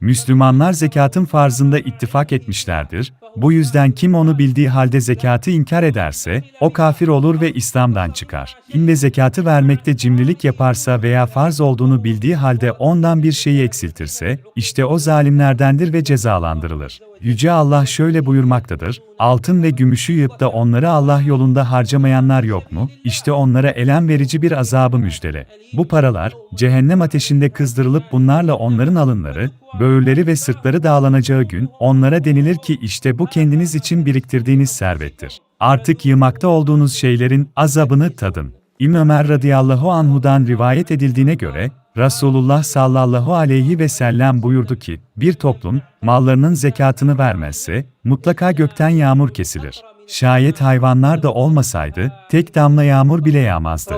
Müslümanlar zekatın farzında ittifak etmişlerdir. Bu yüzden kim onu bildiği halde zekatı inkar ederse, o kafir olur ve İslam'dan çıkar. Kim de zekatı vermekte cimrilik yaparsa veya farz olduğunu bildiği halde ondan bir şeyi eksiltirse, işte o zalimlerdendir ve cezalandırılır. Yüce Allah şöyle buyurmaktadır, altın ve gümüşü yığıp da onları Allah yolunda harcamayanlar yok mu? İşte onlara elem verici bir azabı müjdele. Bu paralar, cehennem ateşinde kızdırılıp bunlarla onların alınları, böğürleri ve sırtları dağlanacağı gün, onlara denilir ki işte bu kendiniz için biriktirdiğiniz servettir. Artık yığmakta olduğunuz şeylerin azabını tadın. İbn Ömer radıyallahu anhudan rivayet edildiğine göre, Resulullah sallallahu aleyhi ve sellem buyurdu ki, bir toplum, mallarının zekatını vermezse, mutlaka gökten yağmur kesilir. Şayet hayvanlar da olmasaydı, tek damla yağmur bile yağmazdı.